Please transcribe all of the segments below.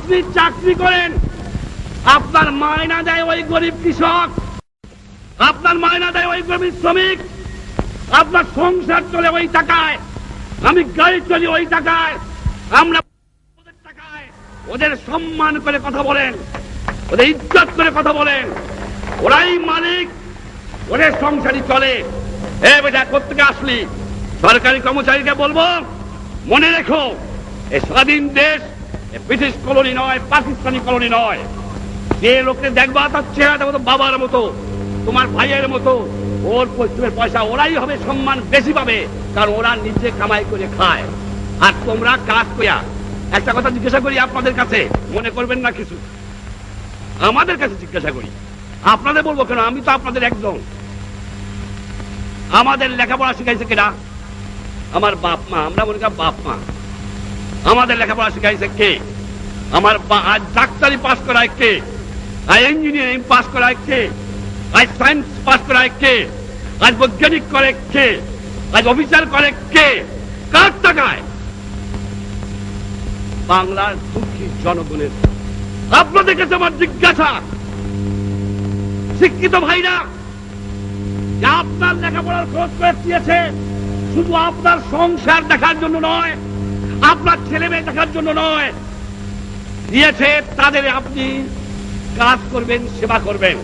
আপনি চাকরি করেন, আপনার মায়না দেয় ওই গরিব কৃষক, আপনার মায়না দেয় ওই গরিব শ্রমিক, আপনার সংসার চলে ওই টাকায়, আমি গাড়ি চলি ওই টাকায়, আমরা ওদের টাকায়, ওদের সম্মান করে কথা বলেন, ওদের ইজ্জত করে কথা বলেন, ওরাই মালিক, ওদের সংসারই চলে। এ বেটা কোথেকে আসলি? সরকারি কর্মচারীকে বলব, মনে রেখো, এ স্বাধীন দেশ ব্রিটিশ কলোনি নয়, পাকিস্তানি কলোনি নয়। যে লোককে দেখবা তার চেহারাটা মতো বাবার মতো, তোমার ভাইয়ের মতো। ওর পরিশ্রমের পয়সা, ওরাই হবে সম্মান বেশি পাবে, কারণ ওরা নিজে কামাই করে খায়। আর তোমরা কাজ করিয়া, একটা কথা জিজ্ঞাসা করি আপনাদের কাছে, মনে করবেন না কিছু? আমাদের কাছে জিজ্ঞাসা করি। আপনাদের বলব কেন? আমি তো আপনাদের একজন। আমাদের লেখাপড়া শিখাইছে কেনা আমার বাপ মা, আমরা মনে করি বাপ মা। আমাদের লেখাপড়া শিখাইছে কে? আমার আজ ডাক্তারি পাস করায় কে? আজ ইঞ্জিনিয়ারিং পাস করায় কে? আজ সায়েন্স পাস করায় কে? আজ বৈজ্ঞানিক করে কে? আজ অফিসার করে কে? কার টাকায়? বাংলার দুঃখী জনগণের আপনাদের কাছে আমার জিজ্ঞাসা। শিক্ষিত ভাইরা, যে আপনার লেখাপড়ার খরচ করে দিয়েছে, শুধু আপনার সংসার দেখার জন্য নয় আপনার ছেলে মেয়ে দেখার জন্য নয়। দিয়েছে, তাদের আপনি কাজ করবেন, সেবা করবেন।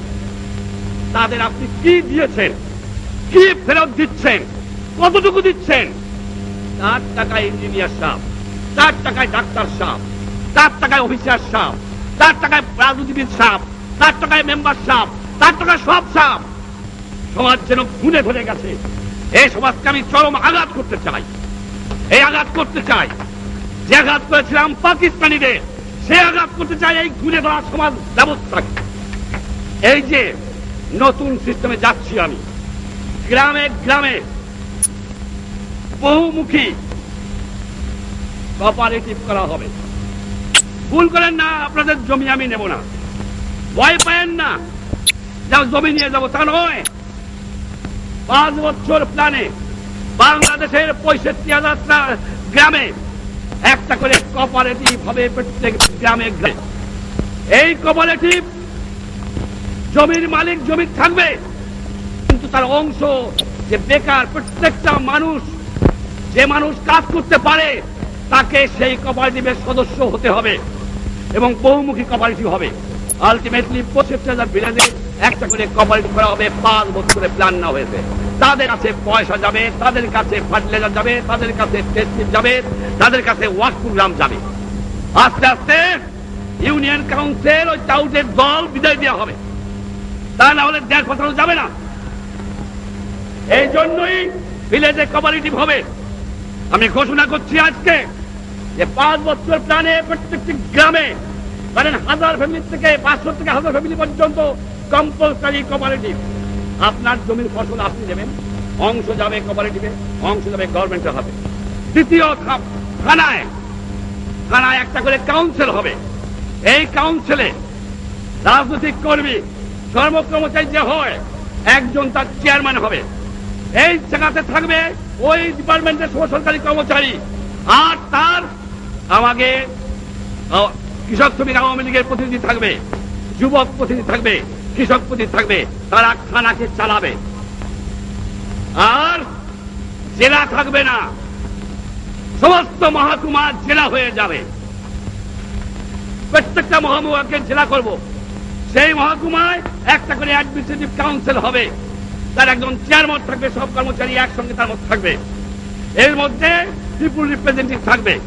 তাদের আপনি কি দিয়েছেন? কি ফেরত দিচ্ছেন? কতটুকু দিচ্ছেন? তার টাকায় ইঞ্জিনিয়ার সাহেব, তার টাকায় ডাক্তার সাহেব, তার টাকায় অফিসার সাহেব, তার টাকায় রাজনীতিবিদ সাহেব, তার টাকায় মেম্বার সাহেব, তার টাকায় সব সাহেব। সমাজ যেন খুনে ধরে গেছে। এই সমাজকে আমি চরম আঘাত করতে চাই। এই আঘাত করতে চাই যে আঘাত করেছিলাম পাকিস্তানিদের সে আঘাত করতে চাই এই ঘুরে ধরা সমাজ ব্যবস্থাকে। এই যে নতুন সিস্টেমে যাচ্ছি আমি, গ্রামে গ্রামে বহুমুখী কোঅপারেটিভ করা হবে। ভুল করেন না, আপনাদের জমি আমি নেব না। ভয় পায়েন না, যাও জমি নিয়ে যাব। তা নয়, পাঁচ বছর প্ল্যানে বাংলাদেশের পঁয়ষট্টি হাজার গ্রামে, একটা করে কোঅপারেটিভ হবে প্রত্যেক গ্রামে গ্রামে। এই কোঅপারেটিভ জমির মালিক জমি থাকবে, কিন্তু তার অংশ যে বেকার প্রত্যেকটা মানুষ, যে মানুষ কাজ করতে পারে, তাকে সেই কোঅপারেটিভের সদস্য হতে হবে এবং বহুমুখী কোঅপারেটিভ হবে। আলটিমেটলি পঁচিশ হাজার বিরাজে একটা করে কোঅপারেটিভ করা হবে, পাঁচ বছরে প্ল্যান না হয়েছে। তাদের কাছে পয়সা যাবে, তাদের কাছে ফার্টিলাইজার যাবে, তাদের কাছে যাবে, তাদের কাছে ওয়ার্ক প্রোগ্রাম যাবে। আস্তে আস্তে ইউনিয়ন কাউন্সিল ওই টাউটের দল বিদায় দেওয়া হবে। তা না হলে দেড় পাঠানো যাবে না। এই জন্যই ভিলেজে কোঅপারেটিভ হবে। আমি ঘোষণা করছি আজকে যে পাঁচ বছর প্ল্যানে প্রত্যেকটি গ্রামে ধরেন হাজার ফ্যামিলি থেকে পাঁচশো থেকে হাজার ফ্যামিলি পর্যন্ত কম্পালসারি কোপারেটিভ আপনার জমির ফসল আপনি দেবেন অংশ যাবে কোপারেটিভে অংশ যাবে গভর্নমেন্টে হবে। দ্বিতীয় ধাপ, থানায়। থানায় একটা করে কাউন্সিল হবে। এই কাউন্সিলে রাজনৈতিক কর্মী সর্বকর্মচারী যে হয় একজন তার চেয়ারম্যান হবে। এই জায়গাতে থাকবে ওই ডিপার্টমেন্টের সরকারি কর্মচারী। আর তার আমাকে কৃষক শ্রমিক আওয়ামী লীগের প্রতিনিধি থাকবে যুবক প্রতিনিধি থাকবে। কৃষক প্রতিনিধি থাকবে, তারা খানাকে চালাবে। আর জেলা থাকবে না। সমস্ত মহাকুমা জেলা হয়ে যাবে। প্রত্যেকটা মহাকুমাকে জেলা করব। সেই মহাকুমায় একটা করে অ্যাডমিনিস্ট্রেটিভ কাউন্সিল হবে। তার একজন চেয়ারম্যান থাকবে, সব কর্মচারী একসঙ্গে তার মধ্যে থাকবে। এর মধ্যে পিপুল রিপ্রেজেন্টেটিভ থাকবে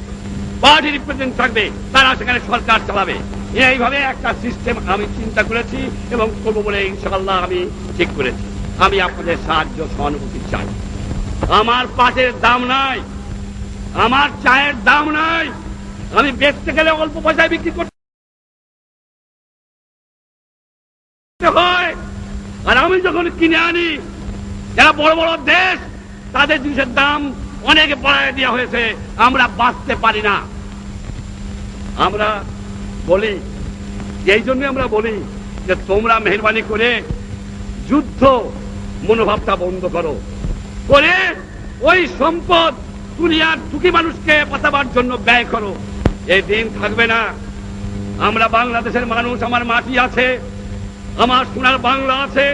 পার্টি রিপ্রেজেন্ট থাকবে, তারা সেখানে সরকার চালাবে। এইভাবে একটা সিস্টেম আমি চিন্তা করেছি এবং করব বলে ইনশাল্লাহ আমি ঠিক করেছি। আমি আপনাদের সাহায্য সহানুভূতি চাই। আমার পাটের দাম নাই, আমার চায়ের দাম নাই, আমি বেচতে গেলে অল্প পয়সায় বিক্রি করতে হয়। আর আমি যখন কিনে আনি, যারা বড় বড় দেশ, তাদের জিনিসের দাম অনেক বাড়ায় দেওয়া হয়েছে। আমরা বাঁচতে পারি না। আমরা বলি এই জন্য আমরা বলি যে তোমরা মেহরবানি করে যুদ্ধ মনোভাবটা বন্ধ করো। করে ওই সম্পদ দুনিয়ার দুঃখী মানুষকে বাঁচাবার জন্য ব্যয় করো। এই দিন থাকবে না। আমরা বাংলাদেশের মানুষ, আমার মাটি আছে, আমার সোনার বাংলা আছে,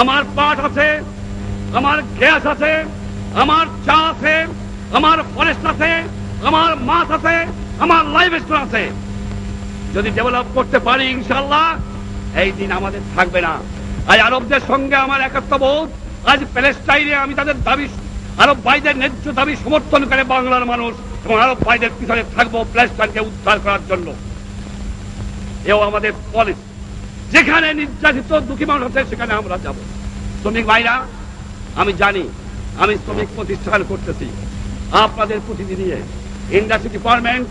আমার পাট আছে, আমার গ্যাস আছে, আমার চা আছে, আমার ফরেস্ট আছে, আমার মাছ আছে, আমার লাইফ স্টোর আছে। যদি ডেভেলপ করতে পারি ইনশাল্লাহ এই দিন আমাদের থাকবে না। আজ আরবদের সঙ্গে আমার একাত্মবোধ আজ প্যালেস্টাইনে আমি তাদের দাবি, আরব ভাইদের ন্যায্য দাবি সমর্থন করে বাংলার মানুষ, এবং আরব ভাইদের পিছনে থাকব প্যালেস্টাইনকে উদ্ধার করার জন্য। এও আমাদের পলিসি যেখানে নির্যাতিত দুঃখী মানুষ আছে, সেখানে আমরা যাব। শ্রমিক ভাইরা, আমি জানি, আমি শ্রমিক প্রতিষ্ঠান করতেছি। আপনাদের প্রতিনিধি ইন্ডাস্ট্রি ডিপার্টমেন্ট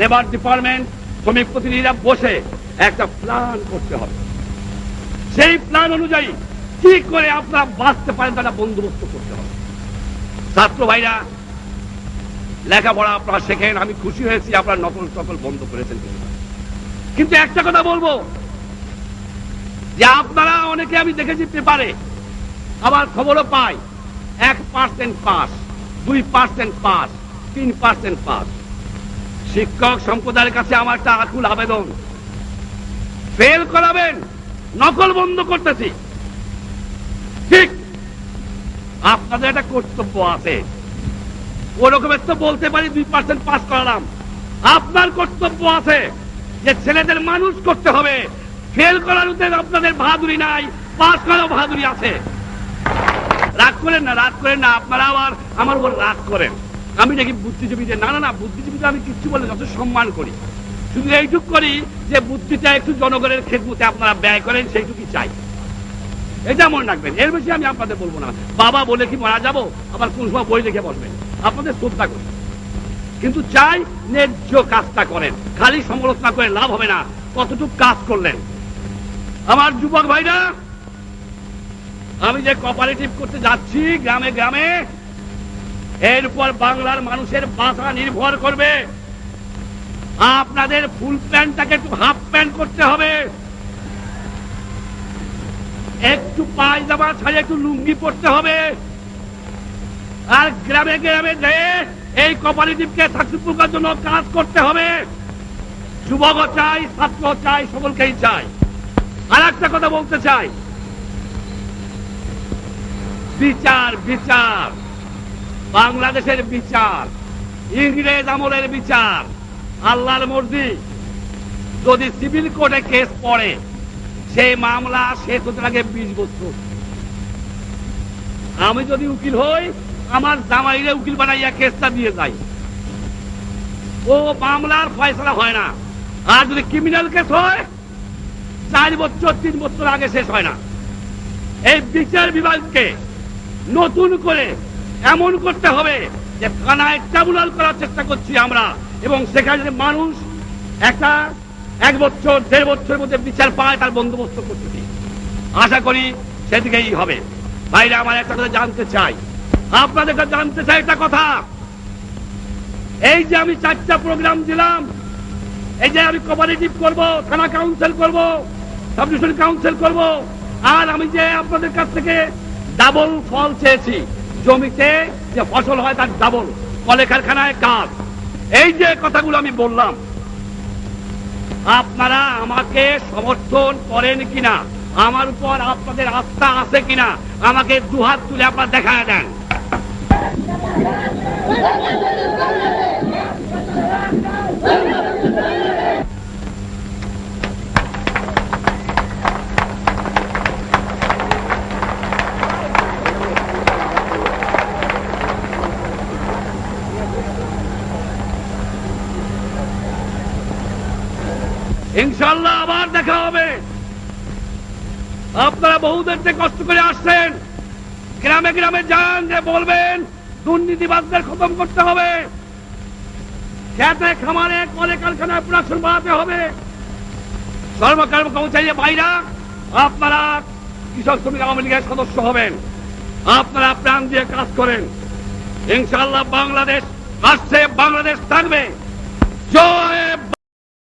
লেবার ডিপার্টমেন্ট শ্রমিক প্রতিনিধিরা বসে একটা প্ল্যান করতে হবে। সেই প্ল্যান অনুযায়ী কি করে আপনারা বাঁচতে পারেন তারা বন্দোবস্ত করতে হবে। ছাত্র ভাইরা, লেখাপড়া আপনারা শেখেন, আমি খুশি হয়েছি আপনারা নকল টকল বন্ধ করেছেন কিন্তু। একটা কথা বলব, যে আপনারা অনেকে আমি দেখেছি পেপারে, আবার খবরও পাই, এক পার্সেন্ট পাস দুই পার্সেন্ট পাস তিন পার্সেন্ট পাস শিক্ষক সম্প্রদায়ের কাছে আমার একটা আকুল আবেদন। ফেল করাবেন, নকল বন্ধ করতেছি। ঠিক, আপনাদের একটা কর্তব্য আছে। ওরকমের তো বলতে পারি দুই পার্সেন্ট পাস করালাম। আপনার কর্তব্য আছে যে ছেলেদের মানুষ করতে হবে। ফেল করার উদ্দেশ্যে আপনাদের বাহাদুরি নাই পাস করার বাহাদুরি আছে। রাগ করেন না, রাগ করেন না, আপনারা আবার আমার উপর রাগ করেন। আমি নাকি বুদ্ধিজীবীদের না না না, বুদ্ধিজীবীদের আমি কিচ্ছু বলে যত সম্মান করি। শুধু এইটুক করি যে বুদ্ধিটা একটু জনগণের খেদমতে আপনারা ব্যয় করেন সেইটুকুই চাই। এটা মনে রাখবেন। এর বেশি আমি আপনাদের বলব না। বাবা বলে কি মারা যাব? আবার কোন সময় বই লিখে বসবেন। আপনাদের শ্রদ্ধা করি। কিন্তু চাই ন্যায্য কাজটা করেন। খালি সমালোচনা করে লাভ হবে না। কতটুকু কাজ করলেন? আমার যুবক ভাইরা, আমি যে কপারেটিভ করতে যাচ্ছি গ্রামে গ্রামে এর উপর বাংলার মানুষের বাসা নির্ভর করবে। আপনাদের ফুল প্যান্টটাকে একটু হাফ প্যান্ট করতে হবে। একটু পায়জামা ছাড়িয়ে একটু লুঙ্গি পড়তে হবে। আর গ্রামে গ্রামে যেয়ে এই কোপারেটিভকে সাকসেসফুল জন্য কাজ করতে হবে। যুবক চাই ছাত্র চাই, সকলকেই চাই। আর একটা কথা বলতে চাই। বিচার বিচার। বাংলাদেশের বিচার, ইংরেজ আমলের বিচার, আল্লাহর মর্জি। যদি সিভিল কোর্টে কেস পড়ে, সেই মামলা শেষ হতে লাগে বিশ বছর। আমি যদি উকিল হই, আমার জামাইরে উকিল বানাইয়া কেসটা দিয়ে যাই। ও মামলার ফয়সলা হয় না। আর যদি ক্রিমিনাল কেস হয়, চার বছর, তিন বছর আগে শেষ হয় না। এই বিচার বিভাগকে নতুন করে এমন করতে হবে যে থানায় ট্রাইব্যুনাল করার চেষ্টা করছি আমরা। এবং সেখানে মানুষ একটা এক বছর, দেড় বছরের মধ্যে বিচার পায়, তার বন্দোবস্ত করতেছি আশা করি সেদিকেই হবে। বাইরে আমার একটা কথা জানতে চাই। আপনাদের জানতে চাই একটা কথা। এই যে আমি চারটা প্রোগ্রাম দিলাম, এই যে আমি কোপারেটিভ করব, থানা কাউন্সিল করব সাব ডিভিশন কাউন্সিল করব, আর আমি যে আপনাদের কাছ থেকে ডাবল ফল চেয়েছি জমিতে যে ফসল হয় তার ডাবল কলে কারখানায় কাজ। এই যে কথাগুলো আমি বললাম, আপনারা আমাকে সমর্থন করেন কিনা? আমার উপর আপনাদের আস্থা আছে কিনা? আমাকে দুহাত তুলে আপনার দেখা দেন। ইনশাল্লাহ আবার দেখা হবে। আপনারা বহুদের থেকে কষ্ট করে আসছেন, গ্রামে গ্রামে যান, যে বলবেন দুর্নীতিবাদদের খতম করতে হবে। খেতে, খামারে, কলে কারখানায় প্রোডাকশন বাড়াতে হবে। সর্বকর্ম কর্মচারী ভাইরা, আপনারা কৃষক শ্রমিক আওয়ামী লীগের সদস্য হবেন। আপনারা প্রাণ দিয়ে কাজ করেন। ইনশাল্লাহ বাংলাদেশ আসছে, বাংলাদেশ থাকবে। জয়